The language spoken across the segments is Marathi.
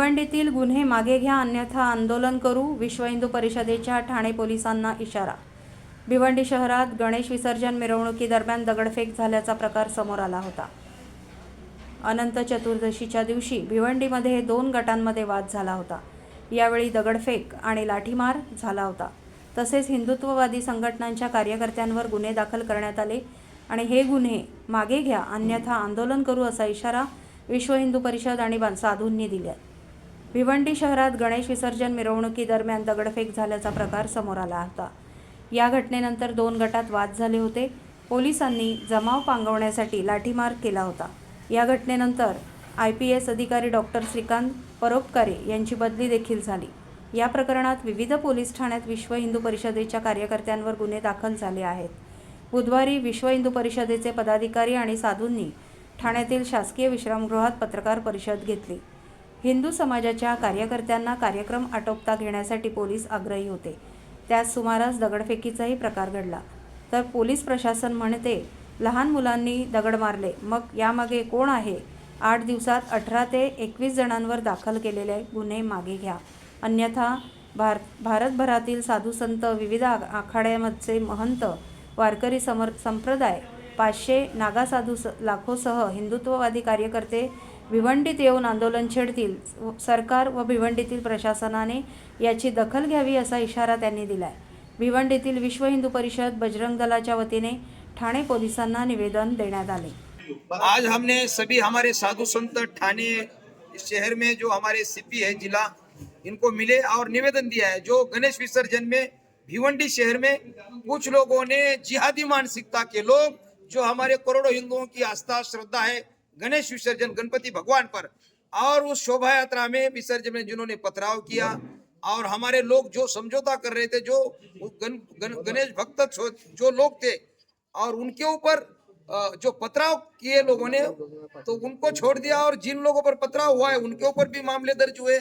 भिवंडीतील गुन्हे मागे घ्या अन्यथा आंदोलन करू विश्व हिंदू परिषदेच्या ठाणे पोलिसांना इशारा. भिवंडी शहरात गणेश विसर्जन मिरवणुकीदरम्यान दगडफेक झाल्याचा प्रकार समोर आला होता. अनंत चतुर्दशीच्या दिवशी भिवंडीमध्ये दोन गटांमध्ये वाद झाला होता. यावेळी दगडफेक आणि लाठीमार झाला होता. तसेच हिंदुत्ववादी संघटनांच्या कार्यकर्त्यांवर गुन्हे दाखल करण्यात आले आणि हे गुन्हे मागे घ्या अन्यथा आंदोलन करू असा इशारा विश्व हिंदू परिषद आणि साधूंनी दिला भिवंडी शहरात गणेश विसर्जन मिरवणुकीदरम्यान दगडफेक झाल्याचा प्रकार समोर आला होता. या घटनेनंतर दोन गटात वाद झाले होते. पोलिसांनी जमाव पांगवण्यासाठी लाठीमार केला होता. या घटनेनंतर आय पी एस अधिकारी डॉक्टर श्रीकांत परोपकारे यांची बदली देखील झाली. या प्रकरणात विविध पोलीस ठाण्यात विश्व हिंदू परिषदेच्या कार्यकर्त्यांवर गुन्हे दाखल झाले आहेत. बुधवारी विश्व हिंदू परिषदेचे पदाधिकारी आणि साधूंनी ठाण्यातील शासकीय विश्रामगृहात पत्रकार परिषद घेतली. हिंदू समाजाच्या कार्यकर्त्यांना कार्यक्रम आटोपता घेण्यासाठी पोलीस आग्रही होते. त्यात सुमारास दगडफेकीचाही प्रकार घडला. तर पोलीस प्रशासन म्हणते लहान मुलांनी दगड मारले. मग यामागे कोण आहे? आठ दिवसात अठरा ते एकवीस जणांवर दाखल केलेले गुन्हे मागे घ्या. अन्यथा भार भारतभरातील साधू संत विविध आखाड्यामधचे महंत वारकरी समर संप्रदाय पाचशे नागासाधू स लाखोसह हिंदुत्ववादी कार्यकर्ते भिवंडीत येऊन आंदोलन छेडतील सरकार व भिवंडीतील प्रशासनाने याची दखल घ्यावी असा इशारा त्यांनी दिला आहे भिवंडीतील विश्व हिंदू परिषद बजरंग दलाच्या वतीने ठाणे पोलिसांना निवेदन देण्यात आले. आज हमने सभी हमारे साधु संत ठाणे शहर में जो हमारे सीपी है जिला इनको मिले और निवेदन दिया है। जो गणेश विसर्जन में भिवंडी शहर में कुछ लोगों ने जिहादी मानसिकता के लोग जो हमारे करोड़ों हिंदुओं की आस्था श्रद्धा है गणेश विसर्जन गणपति भगवान पर। और उस शोभा यात्रा में विसर्जन में जिन्होंने पथराव किया और हमारे लोग जो समझौता कर रहे थे जो गण, गण, गणेश भक्त जो लोग थे और उनके ऊपर जो पथराव किए लोगों ने तो उनको छोड़ दिया और जिन लोगों पर पथराव हुआ है उनके ऊपर भी मामले दर्ज हुए।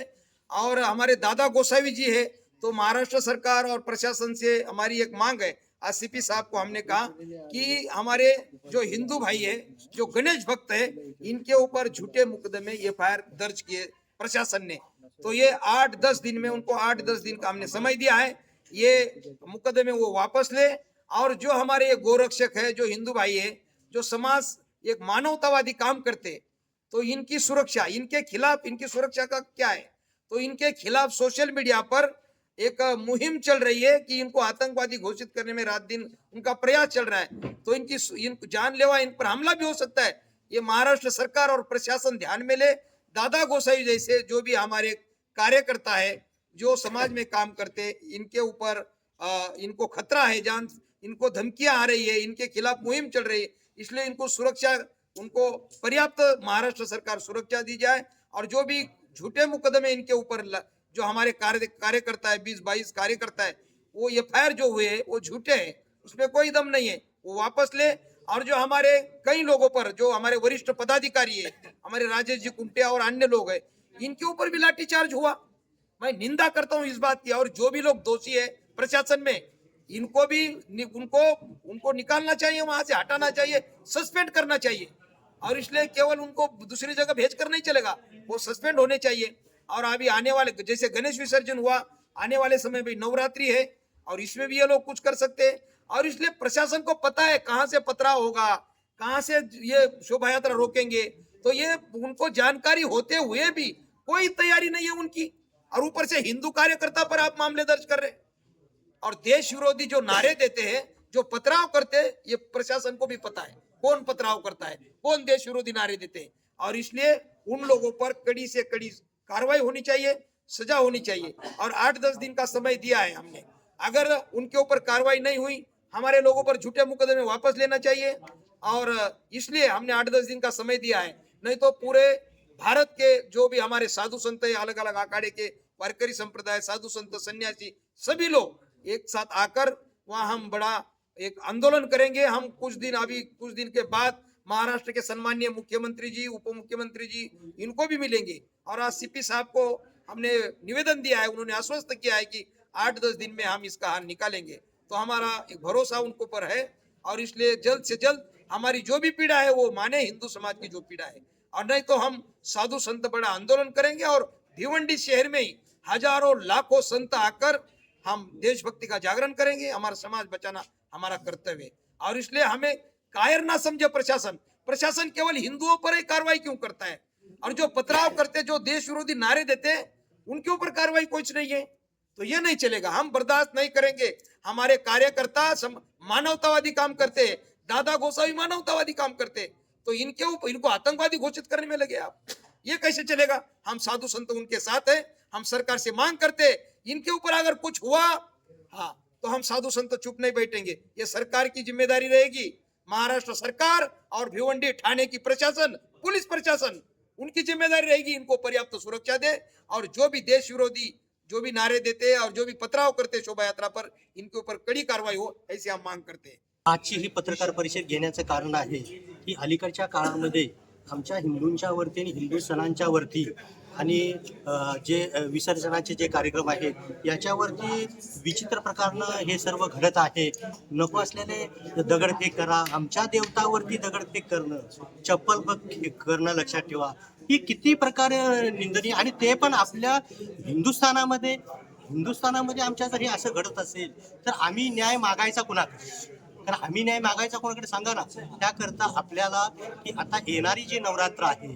और हमारे दादा गोसावी जी है तो महाराष्ट्र सरकार और प्रशासन से हमारी एक मांग है आज सीपी साहब को हमने कहा कि हमारे जो हिंदू भाई है, जो गणेश भक्त है, इनके ऊपर झूठे मुकदमे एफ़ दर्ज किए प्रशासन ने। तो ये आठ दस दिन में, उनको आठ दस दिन का हमने समय दिया है। ये मुकदमे वो वापस ले और जो हमारे ये गोरक्षक है, जो हिंदू भाई है, जो समाज एक मानवतावादी काम करते तो इनकी सुरक्षा, इनके खिलाफ इनकी सुरक्षा का क्या है? तो इनके खिलाफ सोशल मीडिया पर एक मुहिम चल रही है कि इनको आतंकवादी घोषित करने में रात दिन उनका प्रयास चल रहा है। तो इनकी इन, जानलेवा इन पर हमला भी हो सकता है। ये महाराष्ट्र सरकार और प्रशासन ध्यान में ले। दादा गोसाई जैसे जो भी हमारे कार्यकर्ता है, जो समाज में काम करते, इनके ऊपर इनको खतरा है, जान, इनको धमकियाँ आ रही है, इनके खिलाफ मुहिम चल रही है। इसलिए इनको सुरक्षा, उनको पर्याप्त महाराष्ट्र सरकार सुरक्षा दी जाए और जो भी झूठे मुकदमे इनके ऊपर जो हमारे कार्य, कार्यकर्ता है, बीस बाईस कार्यकर्ता है, वो एफ़ जो हुए वो झूठे हैं, उसमें कोई दम नहीं है, वो वापस ले। और जो हमारे कई लोगों पर, जो हमारे वरिष्ठ पदाधिकारी है, हमारे राजेश जी कुंटे और अन्य लोग हैं, इनके ऊपर भी लाठीचार्ज हुआ। मैं निंदा करता हूँ इस बात की, और जो भी लोग दोषी है प्रशासन में, इनको भी उनको उनको निकालना चाहिए, वहाँ से हटाना चाहिए, सस्पेंड करना चाहिए। और इसलिए केवल उनको दूसरी जगह भेज कर नहीं चलेगा, वो सस्पेंड होने चाहिए। और अभी आने वाले, जैसे गणेश विसर्जन हुआ, आने वाले समय में नवरात्रि है, और इसमें भी ये लोग कुछ कर सकते हैं। और इसलिए प्रशासन को पता है कहाँ से पथराव होगा, कहाँ से ये शोभा यात्रा रोकेंगे। तो ये उनको जानकारी होते हुए भी कोई तैयारी नहीं है उनकी। और ऊपर से हिंदू कार्यकर्ता पर आप मामले दर्ज कर रहे और देश विरोधी जो नारे देते हैं, जो पथराव करते हैं, ये प्रशासन को भी पता है। कौन पथराव करता है? कौन देश विरोधी नारे देते हैं? और इसलिए उन लोगों पर कड़ी से कड़ी कार्रवाई होनी चाहिए, सजा होनी चाहिए। और आठ दस दिन का समय दिया है हमने। अगर उनके ऊपर कार्रवाई नहीं हुई, हमारे लोगों पर झूठे मुकदमे वापस लेना चाहिए। और इसलिए हमने आठ दस दिन का समय दिया है। नहीं तो पूरे भारत के जो भी हमारे साधु संत है अलग अलग अखाड़े के, वारकरी संप्रदाय, साधु संत, सन्यासी, सभी लोग एक साथ आकर वहाँ हम बड़ा एक आंदोलन करेंगे। हम कुछ दिन अभी, कुछ दिन के बाद महाराष्ट्र के सम्मान्य मुख्यमंत्री जी उप मुख्यमंत्री जी, इनको भी मिलेंगे। और आज सीपी साहब को हमने निवेदन दिया है, उन्होंने आश्वस्त किया है कि आठ दस दिन में हम इसका हल निकालेंगे। तो हमारा एक भरोसा उनको पर है और इसलिए जल्द से जल्द हमारी जो भी पीड़ा है, वो माने हिंदू समाज की जो पीड़ा है। और नहीं तो हम साधु संत बड़ा आंदोलन करेंगे और भिवंडी शहर में ही हज़ारों लाखों संत आकर हम देशभक्ति का जागरण करेंगे। हमारा समाज बचाना हमारा कर्तव्य है। और इसलिए हमें कायर ना समझे प्रशासन। प्रशासन केवल हिंदुओं पर ही कार्रवाई क्यों करता है? और जो पथराव करते, जो देश विरोधी नारे देते, उनके ऊपर कार्रवाई कुछ नहीं है। तो ये नहीं चलेगा। हम बर्दाश्त नहीं करेंगे। हमारे कार्यकर्ता मानवतावादी काम करते, दादा गोसावी मानवतावादी काम करते। तो इनके ऊपर इनको आतंकवादी घोषित करने में लगे आप। ये कैसे चलेगा? हम साधु संत उनके साथ हैं। हम सरकार से मांग करते। इनके ऊपर अगर कुछ हुआ हाँ तो हम साधु संत चुप नहीं बैठेंगे। ये सरकार की ज़िम्मेदारी रहेगी। महाराष्ट्र सरकार और भिवंडी ठाणे की प्रशासन पुलिस प्रशासन उनकी जिम्मेदारी रहेगी इनको पर्याप्त सुरक्षा दे और जो भी देश विरोधी जो भी नारे देते हैं और जो भी पथराव करते शोभा यात्रा पर इनके ऊपर कड़ी कार्रवाई हो ऐसी हम मांग करते हैं। आजची ही पत्रकार परिषद घेण्याचं कारण आहे की अलीकडच्या काळामध्ये आमच्या हिंदूंच्या वरती आणि हिंदू सणांच्या वरती आणि जे विसर्जनाचे जे कार्यक्रम आहेत याच्यावरती विचित्र प्रकारनं हे सर्व घडत आहे. नको असलेले दगडफेक करा आमच्या देवतावरती दगडफेक करणं चप्पल करणं लक्षात ठेवा. ही किती प्रकारे निंदनीय आणि ते पण आपल्या हिंदुस्थानामध्ये हिंदुस्थानामध्ये आमच्या जर हे असं घडत असेल तर आम्ही न्याय मागायचा कुणाकडे? कारण आम्ही न्याय मागायचा कोणाकडे सांगा ना? त्याकरता आपल्याला की आता येणारी जी नवरात्र आहे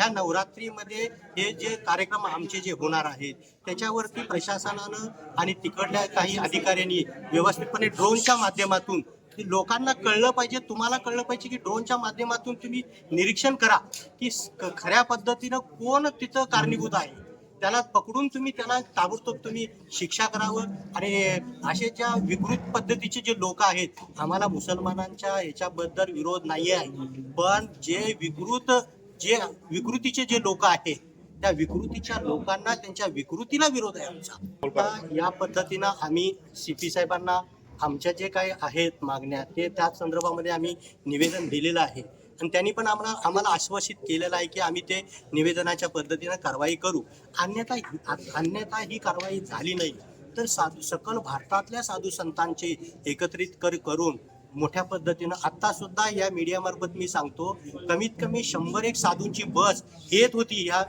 ह्या नवरात्रीमध्ये हे जे कार्यक्रम आमचे जे होणार आहेत त्याच्यावरती प्रशासनानं आणि तिकडल्या काही अधिकाऱ्यांनी व्यवस्थितपणे ड्रोनच्या माध्यमातून लोकांना कळलं पाहिजे तुम्हाला कळलं पाहिजे की ड्रोनच्या माध्यमातून तुम्ही निरीक्षण करा की खऱ्या पद्धतीनं कोण तिथं कारणीभूत आहे. त्याला पकडून तुम्ही त्याला ताबडतोब तुम्ही शिक्षा करावं. आणि असे ज्या विकृत पद्धतीचे जे लोक आहेत आम्हाला मुसलमानांच्या ह्याच्याबद्दल विरोध नाही आहे पण जे विकृत जे विकृतीचे जे लोक आहेत त्या विकृतीच्या लोकांना त्यांच्या विकृतीला विरोध आहे आमचा. या पद्धतीनं आम्ही सी पी साहेबांना आमच्या जे काही आहेत मागण्या ते त्या संदर्भामध्ये आम्ही निवेदन दिलेलं आहे. आणि त्यांनी पण आम्हाला आम्हाला आश्वासित केलेलं आहे की आम्ही ते निवेदनाच्या पद्धतीनं कारवाई करू. अन्यथा अन्यथा ही कारवाई झाली नाही. तर साधू सकल भारतातल्या साधू संतांचे एकत्रित कर करून मोठ्या पद्धतीनं आता सुद्धा या मीडियामार्फत मी सांगतो कमीत कमी शंभर एक साधूंची बस येत होती या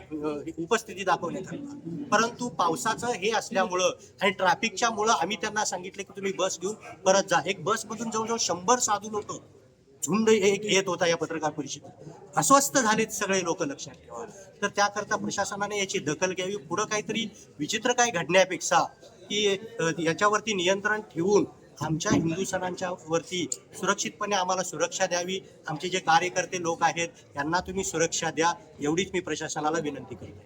उपस्थिती दाखवण्याकरता परंतु पावसाचं हे असल्यामुळं आणि ट्रॅफिकच्या मुळं आम्ही त्यांना सांगितले की तुम्ही बस घेऊन परत जा. एक बसमधून जवळजवळ शंभर साधू लोक झुंड एक येत होता या पत्रकार परिषदेत. अस्वस्थ झालेत सगळे लोक लक्षात ठेवा. तर त्याकरता प्रशासनाने याची दखल घ्यावी. पुढं काहीतरी विचित्र काय घडण्यापेक्षा की याच्यावरती नियंत्रण ठेवून आमच्या हिंदू सणांच्या वरती सुरक्षितपणे आम्हाला सुरक्षा द्यावी. आमचे जे कार्यकर्ते लोक आहेत त्यांना तुम्ही सुरक्षा द्या. एवढीच मी प्रशासनाला विनंती करतो.